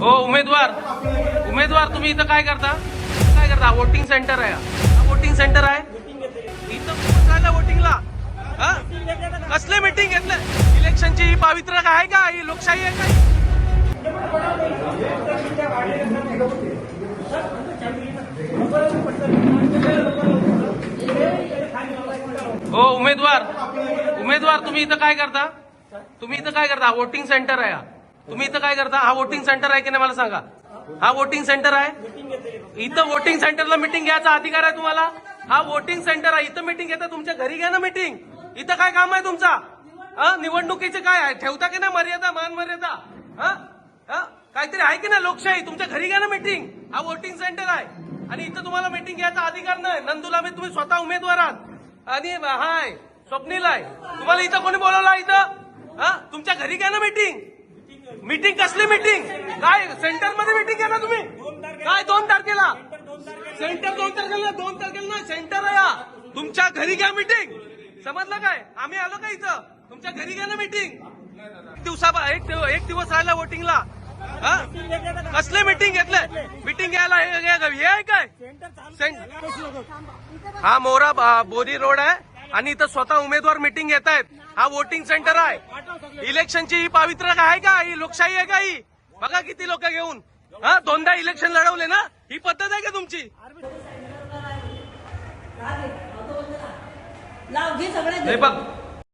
हो उमेदवार. उमेदवार तुम्ही इथं काय करता? काय करता? वोटिंग सेंटर आहे. वोटिंग सेंटर आहे? इथं बसायला वोटिंगला कसले मीटिंग घेतलं? इलेक्शनची ही पावित्र्य आहे का? ही लोकशाही आहे का? हो उमेदवार. उमेदवार तुम्ही इथं काय करता? तुम्ही इथं काय करता? वोटिंग सेंटर आहे तुम्ही इथं काय करता? हा वोटिंग सेंटर आहे की नाही मला सांगा. हा वोटिंग सेंटर आहे? इथं वोटिंग सेंटरला मिटिंग घ्यायचा अधिकार आहे तुम्हाला? हा वोटिंग सेंटर आहे. इथं मिटिंग घेता तुमच्या घरी घ्या ना मिटिंग इथं काय काम आहे तुमचा? निवडणुकीचं काय आहे? ठेवता की नाही मर्यादा? मान मर्यादा? काहीतरी आहे की नाही लोकशाही? तुमच्या घरी घ्या ना मिटिंग हा वोटिंग सेंटर आहे. आणि इथं तुम्हाला मिटिंग घ्यायचा अधिकार नाही. नंदुला मी तुम्ही स्वतः उमेदवार आहात. आणि हाय स्वप्नील आहे. तुम्हाला इथं कोणी बोलवला इथं? तुमच्या घरी घ्या ना मिटिंग मीटिंग कसली मीटिंग? काय सेंटरमध्ये मीटिंग घ्या ना तुम्ही? काय दोन तारखेला? सेंटर दोन तारखेला दोन तारखेला ना सेंटर हा. तुमच्या घरी घ्या मीटिंग. समजलं काय? आम्ही आलो का इथं? तुमच्या घरी घ्या ना मीटिंग. एक दिवसा एक एक दिवस राहिला वोटिंगला कसले मीटिंग घेतलंय मीटिंग घ्यायला हे आहे काय? सें- हा मोरा बोरी रोड आहे. आणि इथं स्वतः उमेदवार मीटिंग घेत आहेत. हा वोटिंग सेंटर आहे. इलेक्शनची ही पावित्र आहे का? ही लोकशाही आहे का ही? बघा किती लोक घेऊन. हा दोनदा इलेक्शन लढवले ना? ही पद्धत आहे का तुमची? सगळे बघ.